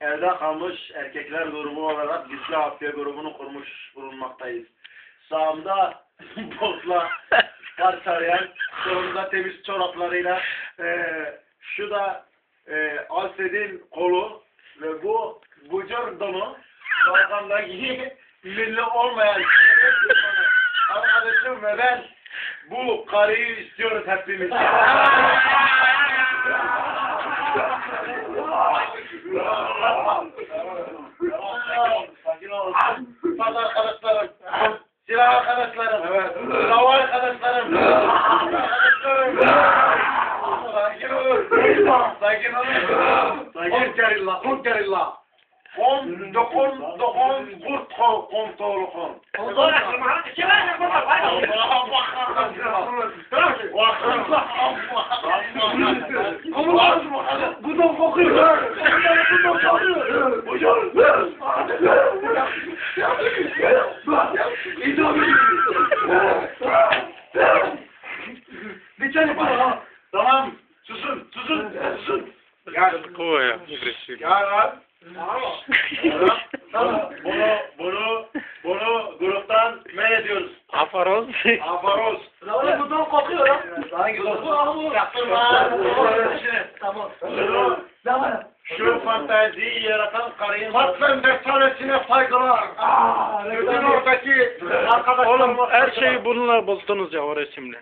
evde kalmış erkekler grubu olarak Güçlü Afya grubunu kurmuş bulunmaktayız. Sağımda botla kar tarayan, solumda temiz çoraplarıyla eee şu da eee Alsed'in kolu ve bu bucur donu arkamdaki milli olmayan arkadaşım ve ben bu karıyı istiyoruz hepimiz. Sakin ol. Fazla arkadaşlarım. Silah arkadaşlarım. Evet. Bravo arkadaşlarım. Arkadaşlarım. Sakin olun. Sakin olun. Kon gerilla. Kon gerilla. Kon, dokon, dokon, kurt kon, kontrolü kon. Bundan kokuyor. Bundan kokuyor. Hocam. seni bana. Tamam. Susun. Susun. Susun. Gel. Kovaya. Gel abi. Tamam. Bunu, bunu, bunu gruptan men ediyoruz. Afaroz. Afaroz. Lan bundan kokuyor lan. Hangi koku? Tamam. Tamam. Şu fantaziyi yaratan karıyı... Patron defanesine saygılar. Bütün oradaki arkadaşlar... Oğlum her şeyi bununla bozdunuz ya o resimle.